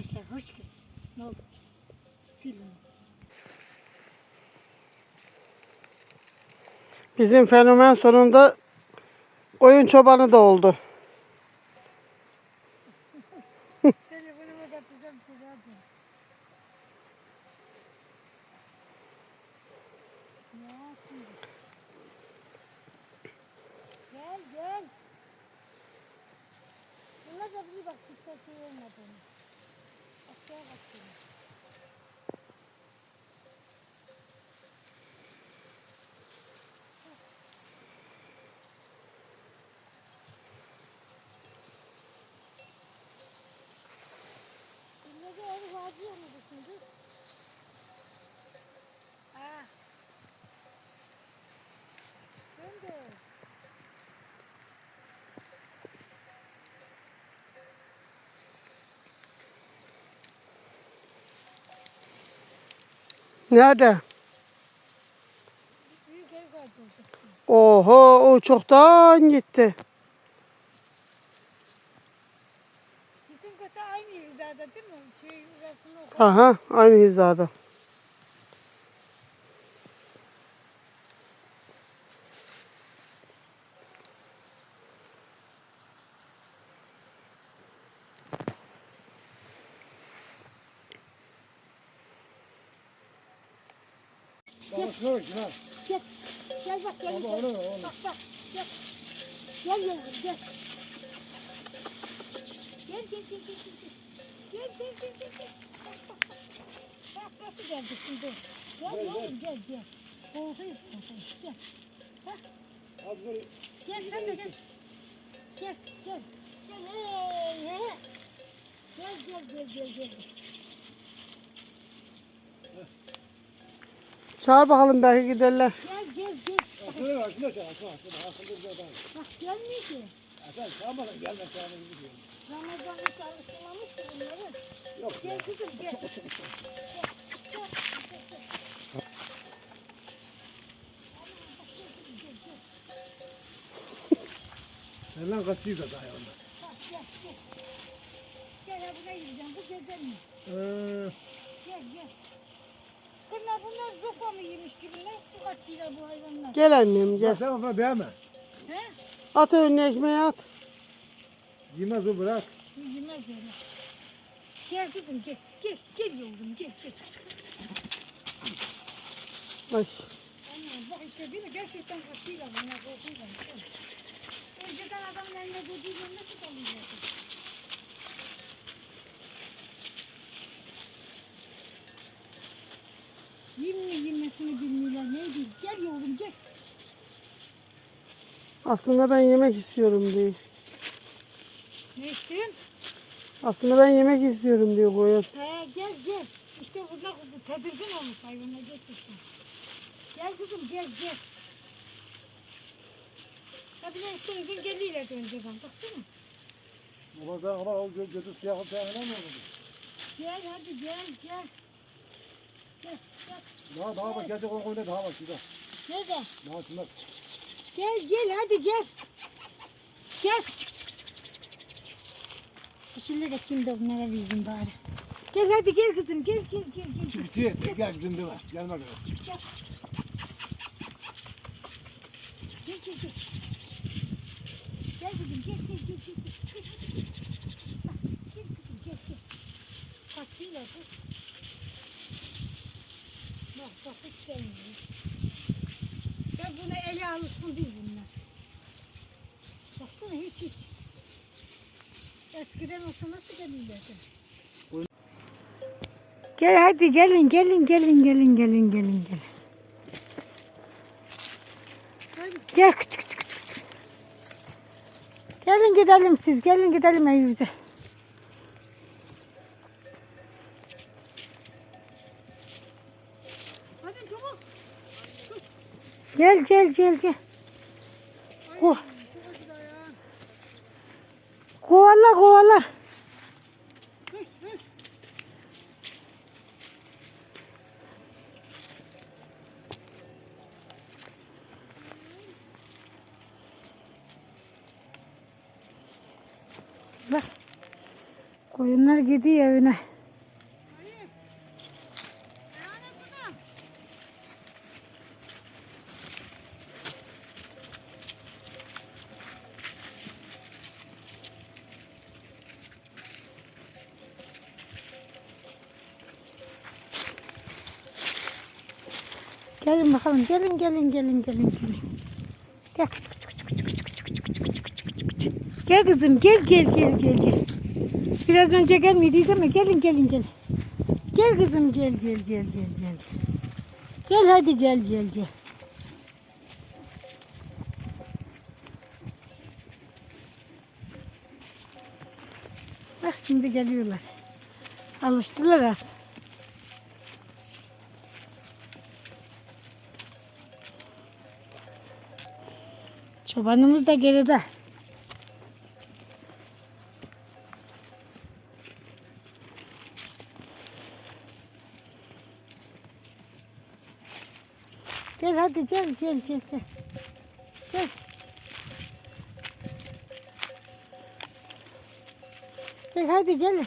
arkadaşlar hoş geldin. Ne oldu? Silin. Bizim fenomen sonunda oyun çobanı da oldu. Gel gel. Bunlar da bir bak dikkatli olmadığını. Aşağı ಕೇಳಕ್ಕೆ Nerede? Büyük ev. Oho o çoktan gitti. Bütün kata aynı hizada değil mi? Şey Aha aynı hizada. Şuna bak şuna. Gel. Gel bak gel. Baba gel. onu onu. Bak bak. Gel. Gel yavrum gel. Gel gel gel gel. gel. Gel gel gel gel. gel. Bak bak bak. Bak nasıl geldi şimdi. Gel yavrum gel gel. Korkuyor korkuyor. Gel. Bak. Az böyle Gel sen de gel. Gel gel. Gel hey hey. Gel gel gel gel gel. Çağır bakalım belki giderler. Gel gel gel. şuna bak şuna sen şuna şuna. Akıllı bir adam. Bak gelmiyor ki. Ya sen çağırmadan gelme çağırmadan gidiyor. Ramazan'ı çalıştırmamış ki bunları. Yok Gel kızım gel. Sen lan kaçıyı da daha yanında. Bak, Gel gel. Gel ya buraya gideceğim. Bu gezer mi? Ee, Gel gel. Bunlar bunlar zopa mı yemiş gibi ne? Bu kaçıyla bu hayvanlar. Gel annem gel. sen ona değme. He? At önüne ekmeği at. Yemez o bırak. Yemez öyle. Gel kızım gel. Gel gel yavrum gel gel. Ay. Ana bak işte değil mi? Gerçekten kaçıyla bunlar korkuyla. Önceden adamın eline dediği nasıl kalacak? Yemle yemesini bilmiyorlar. Neydi? Gel yavrum gel. Aslında ben yemek istiyorum diyor. Ne istiyorsun? Aslında ben yemek istiyorum diyor koyun. He gel gel. İşte burada tedirgin olmuş hayvanlar gerçekten. Gel kızım gel gel. Tabii ne istiyorsun? Geliyle önceden. Baksana. Baba sen ama o gö götür siyahı siyahına mı oldu? Gel hadi gel gel. Gel gel. Daha daha bak gelecek olan koyuna daha bak şurada. Nerede? Daha şunlar. Gel gel hadi gel. Gel. Şöyle geçeyim de bunlara vereyim bari. Gel hadi gel kızım gel gel gel gel. Çık çık gel bizim de var. Gelme kadar. Gel. Gel gel gel. Gel kızım gel gel gel gel. Gel Gel kızım gel gel. Kaçıyla bu. Bak bak hiç gelmiyor. Ben buna ele alışkın değil bunlar. Baksana hiç hiç. Eskiden olsa nasıl gelirlerdi? Gel hadi gelin gelin gelin gelin gelin gelin gelin. Gel küçük küçük küçük. Gelin gidelim siz gelin gidelim evimize. Gel gel gel gel. Ko kovala kovala. Bak. Koyunlar gidiyor evine. Gelin bakalım. Gelin gelin gelin gelin gelin. Gel. Gel kızım gel gel gel gel gel. Biraz önce gelmediyiz ama gelin gelin gelin. Gel kızım gel gel gel gel gel. Gel hadi gel gel gel. Bak şimdi geliyorlar. Alıştılar az. Çobanımız da geride. Gel hadi gel gel gel gel. Gel. Gel hadi gel.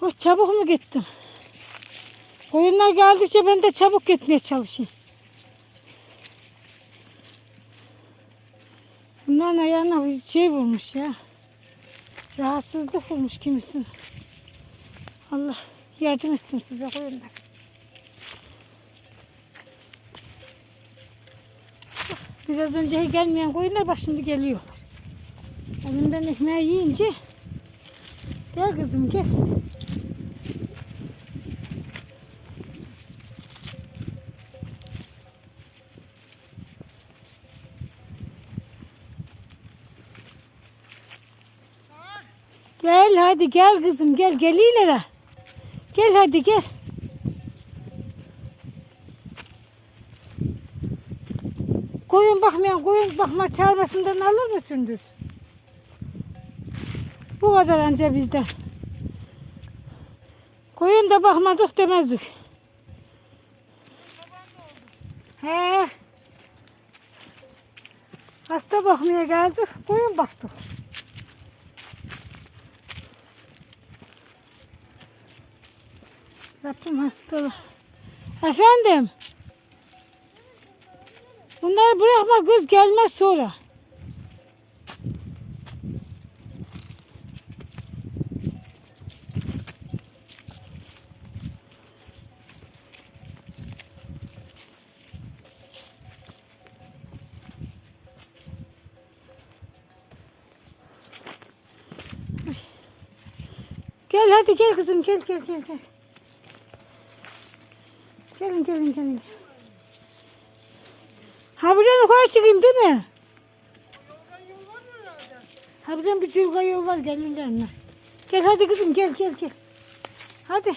Oh, çabuk mu gittim? Oyunlar geldikçe ben de çabuk gitmeye çalışayım. Bunların ayağına bir şey vurmuş ya. Rahatsızlık vurmuş kimisinin. Allah yardım etsin size koyunlar. Biraz önce gelmeyen koyunlar bak şimdi geliyorlar. Elimden ekmeği yiyince gel kızım gel. Gel hadi gel kızım gel geliyorlar. Gel hadi gel. Koyun bakmayan koyun bakma çağırmasından alır mısındır? Bu kadar anca bizden. Koyun da bakmadık demezdik. He. Hasta bakmaya geldik, koyun baktık. Rabbim hastalığı. Efendim? Bunları bırakma kız gelmez sonra. Gel hadi gel kızım gel gel gel gel. Gelin gelin gelin. Ha buradan yukarı çıkayım değil mi? Ha buradan bir yolga yol var gelirler mi? Gel hadi kızım gel gel gel. Hadi.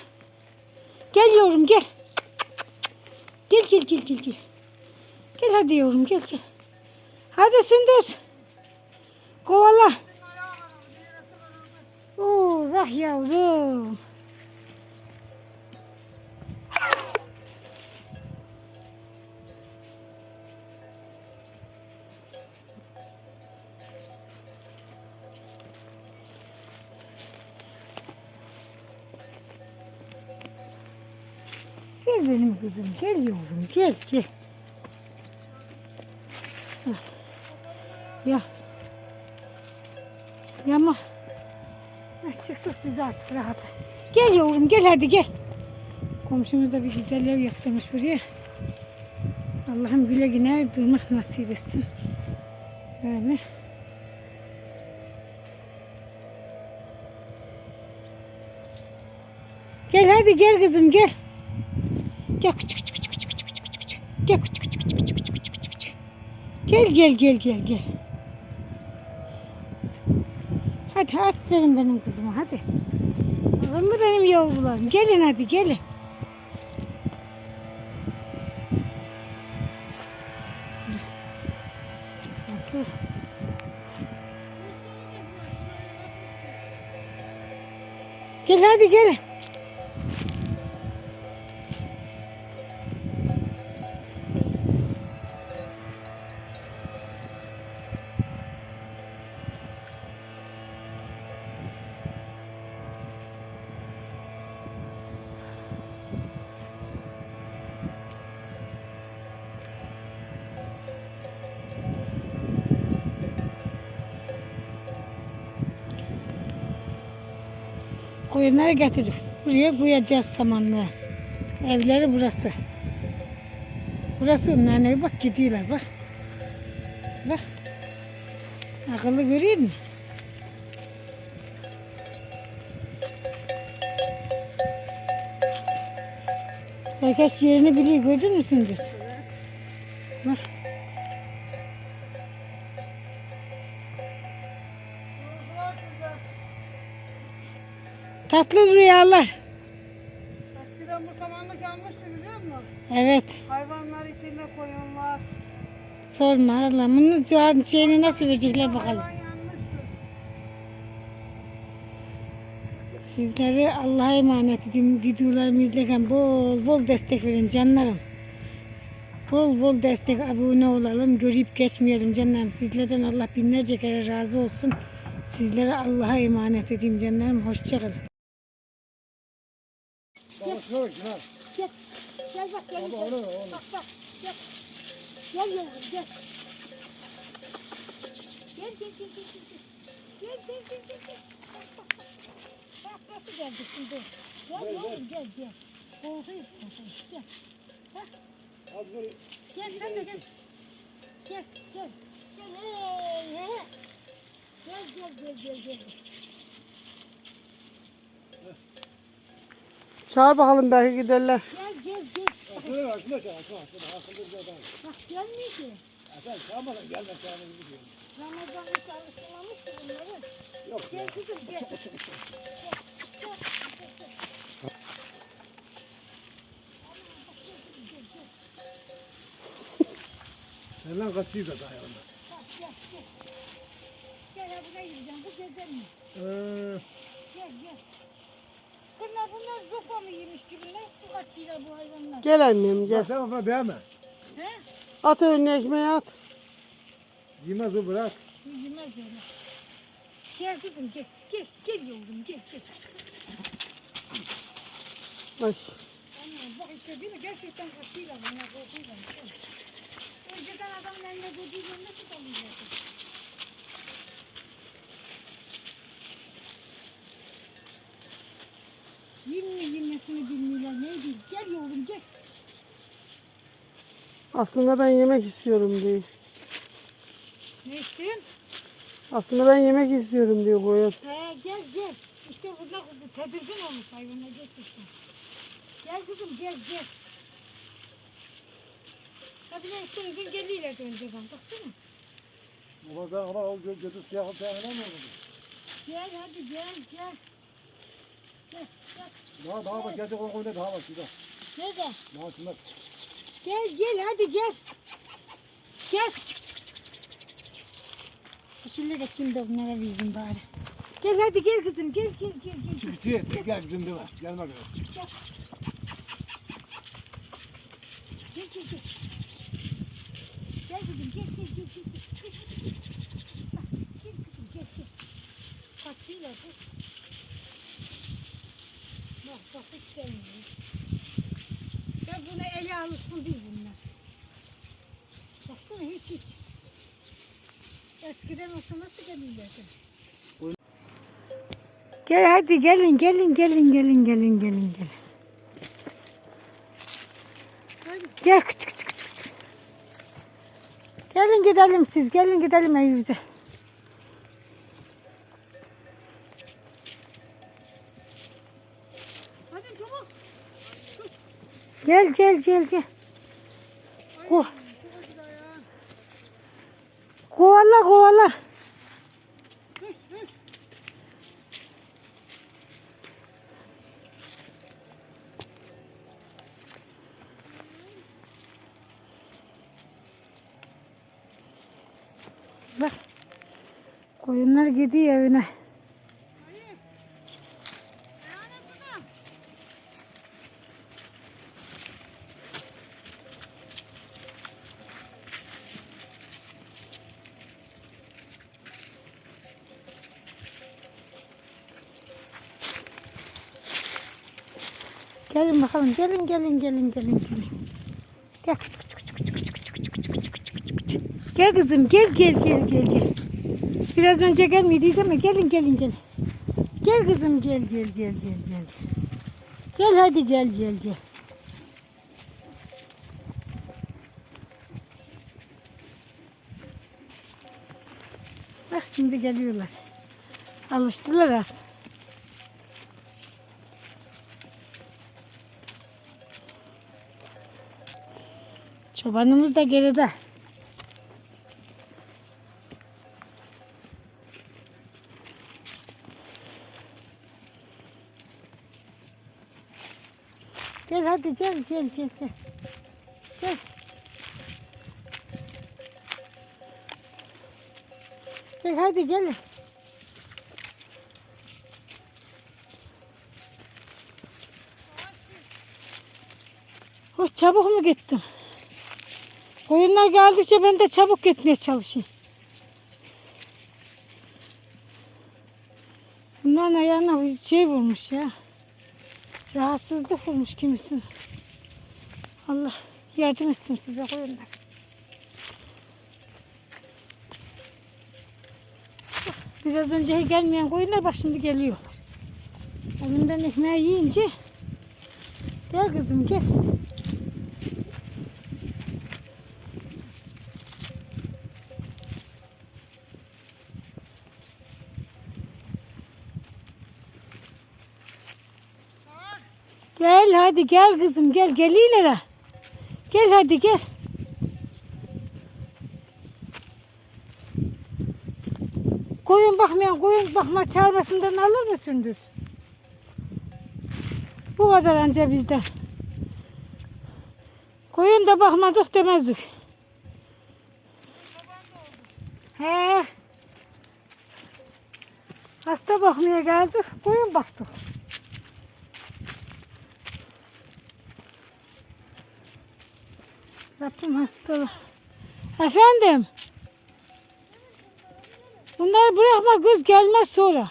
Gel yavrum gel. Gel gel gel gel gel. Gel hadi yavrum gel gel. Hadi Sündüz. Kovala. Oo, rah yavrum. Gel benim kızım, gel yavrum, gel gel. Hah. Ya. Yama. Çıktık biz artık rahata. Gel yavrum, gel hadi gel. Komşumuz da bir güzel ev yaptırmış buraya. Allah'ım güle güne durmak nasip etsin. Böyle. Gel hadi gel kızım gel. Gel küçük küçük küçük küçük küçük küçük küçük. Gel küçük küçük küçük küçük küçük küçük küçük. Gel gel gel gel gel. Hadi aferin benim kızıma hadi. Olur mu benim yavrularım? Gelin hadi gelin. Dur. Gel hadi gel. Koyunları getirdik. Buraya koyacağız samanlığa. Evleri burası. Burası onların. Bak gidiyorlar bak. Bak. Akıllı görüyor musun? Herkes yerini biliyor. Gördün mü Sündüz? Bak. Tatlı rüyalar. Eskiden bu samanlık yanmıştı biliyor musun? Evet. Hayvanlar içinde koyun var. Sorma Allah. Bunun şu an şeyini nasıl verecekler bakalım. Hayvan yanmıştı. Sizlere Allah'a emanet edeyim. Videolarımı izlerken bol bol destek verin canlarım. Bol bol destek abone olalım. Görüp geçmeyelim canlarım. Sizlerden Allah binlerce kere razı olsun. Sizlere Allah'a emanet edeyim canlarım. Hoşçakalın. Baba şöyle şuna. Gel. Gel bak gel. Baba onu onu. Bak bak. Gel. Gel gel gel. Gel gel gel gel. gel. Gel gel gel gel. gel. Bak bak bak. Bak nasıl geldi şimdi. Gel oğlum gel gel. Korkuyor korkuyor. Gel. Bak. Az böyle Gel sen de gel. Gel gel. Gel hey. Gel gel gel gel gel. Çağır bakalım belki giderler. Gel gel gel. şöyle var şuna çağır şuna şuna. Aklında bir adam. Bak gelmiyor ki. Ya sen çağırmadan gelme çağırma gibi. Ramazan'ı çalıştırmamış ki bunları. Yok Gel kızım gel. Sen lan kaçıyı da daha yanında. Bak gel gel. Gel ya buraya gideceğim. Bu gezer mi? Ee, Gel gel. Bunlar bunlar zopa mı yemiş gibi ne? Bu kaçıyla bu hayvanlar. Gel annem gel. sen ona değme. He? At önüne ekmeği at. Yemez o bırak. Yemez öyle. Gel kızım gel. Gel gel yavrum gel gel. Ay. Anam bak işte değil mi? Gerçekten kaçıyla bunlar korkuyla. Önceden adamın eline dediği nasıl kalıyordu? Yiyeyim mi yemesini bilmiyorlar. Neydi? Gel yavrum gel. Aslında ben yemek istiyorum diyor. Ne istiyorsun? Aslında ben yemek istiyorum diyor koyun. He gel gel. İşte burada tedirgin olmuş hayvana gerçekten. Gel kızım gel gel. Hadi ben üstüne gün geliyorlar önceden. Baksana. Baba ona al gö- götür siyahı olur? Gel hadi. Gel gel. Daha daha bak gerçek o koyuna daha bak şurada. Nerede? Daha şuna. Gel gel hadi gel. Gel. Çık çık çık çık çık çık çık. Şöyle geçeyim de bunlara vereyim bari. Gel hadi gel kızım gel gel gel gel. Çık içi gel bizim de var. Gelme gel. Gel. Gel gel gel. Gel kızım gel gel gel gel. Çık çık çık çık çık çık çık. Bak, Gel kızım gel gel. Kaçıyla bu. Bak bak hiç gelmiyor. Ya buna ele alışkın değil bunlar. Baksana hiç hiç. Eskiden olsa nasıl gelirlerdi? Gel hadi gelin gelin gelin gelin gelin gelin gelin. Gel küçük küçük küçük. küçük. Gelin gidelim siz gelin gidelim evimize. Hadi çabuk. Gel gel gel gel. Ko kovala kovala. Bak. Koyunlar gidiyor evine. Gelin. Gelin gelin gelin gelin. Gel. Gel kızım gel gel gel gel gel. Biraz önce gelmediyiz ama gelin gelin gelin. Gel kızım gel gel gel gel gel. Gel hadi gel gel gel. Bak şimdi geliyorlar. Alıştılar az. Çobanımız da geride. Gel hadi gel gel gel gel. Gel. Gel hadi gel. Oh, çabuk mu gittim? Koyunlar geldikçe ben de çabuk gitmeye çalışayım. Bunların ayağına şey vurmuş ya. Rahatsızlık vurmuş kimisinin. Allah yardım etsin size koyunlar. Biraz önce gelmeyen koyunlar bak şimdi geliyorlar. Elinden ekmeği yiyince gel kızım gel. Gel hadi gel kızım gel gel ileri. Gel hadi gel. Koyun bakmayan koyun bakma çağırmasından alır mı sündüz? Bu kadar anca bizden. Koyun da bakmadık demezdik. He. Hasta bakmaya geldik, koyun baktık. Rabbim hastalığı. Efendim? Bunları bırakma kız gelmez sonra.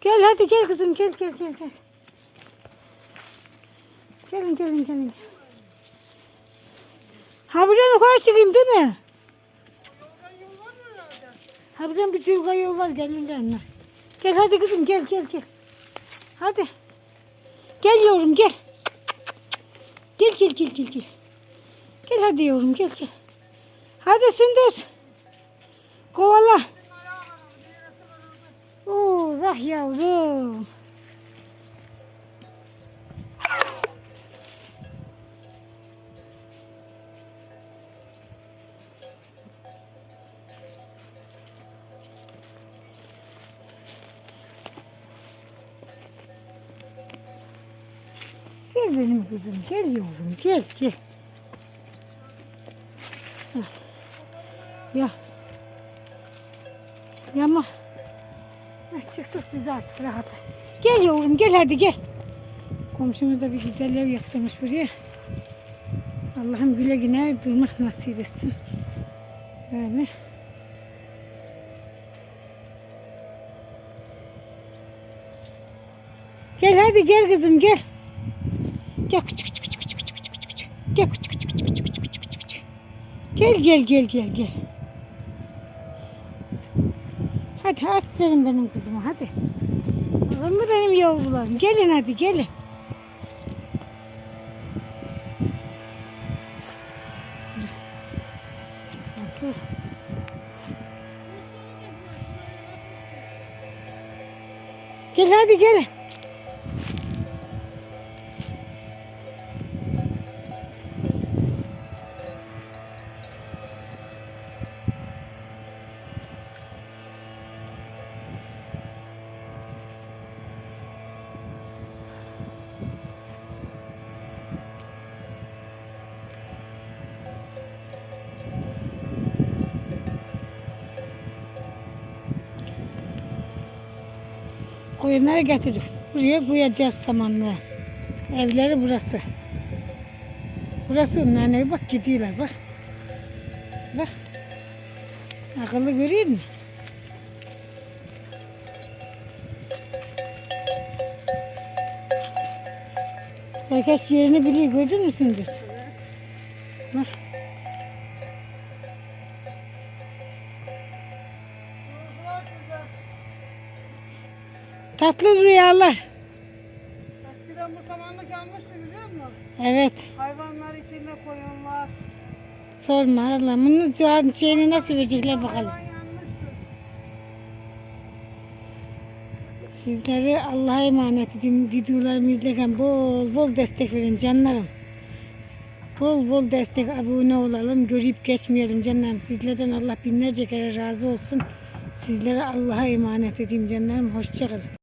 Gel hadi gel kızım gel gel gel gel. Gelin gelin gelin. Ha buradan yukarı çıkayım değil mi? Ha buradan bir yolga yol var gelirler onlar. Gel hadi kızım gel gel gel. Hadi. Gel yavrum gel. Gel gel gel gel gel. Gel hadi yavrum gel gel. Hadi Sündüz. Kovala. Oo, rah yavrum. Gel benim kızım, gel yavrum, gel, gel. Hah. Ya. Yama. Hah, Çıktık biz artık rahata. Gel yavrum, gel hadi gel. Komşumuz da bir güzel ev yaptırmış buraya. Allah'ım güle güne durmak nasip etsin. Böyle. Gel hadi gel kızım gel. Gel küçük küçük küçük küçük küçük küçük küçük. Gel küçük küçük küçük küçük küçük küçük küçük. Gel gel gel gel gel. Hadi aferin benim kızıma hadi. Olur mu benim yavrularım? Gelin hadi gelin. Dur. Gel hadi gelin. Koyunları getirdik. Buraya koyacağız samanlığa. Evleri burası. Burası onların evi. Bak gidiyorlar bak. Bak. Akıllı göreyim mi? Herkes yerini biliyor. Gördün mü Sündüz? Bak. Tatlı rüyalar. Eskiden bu samanlık yanmıştı biliyor musun? Evet. Hayvanlar içinde koyun var. Sorma Allah. Bunun şu an şeyini nasıl verecekler bakalım. Hayvan yanmıştı. Sizleri Allah'a emanet edin. Videolarımı izlerken bol bol destek verin canlarım. Bol bol destek abone olalım. Görüp geçmeyelim canlarım. Sizlerden Allah binlerce kere razı olsun. Sizlere Allah'a emanet edeyim canlarım. Hoşçakalın.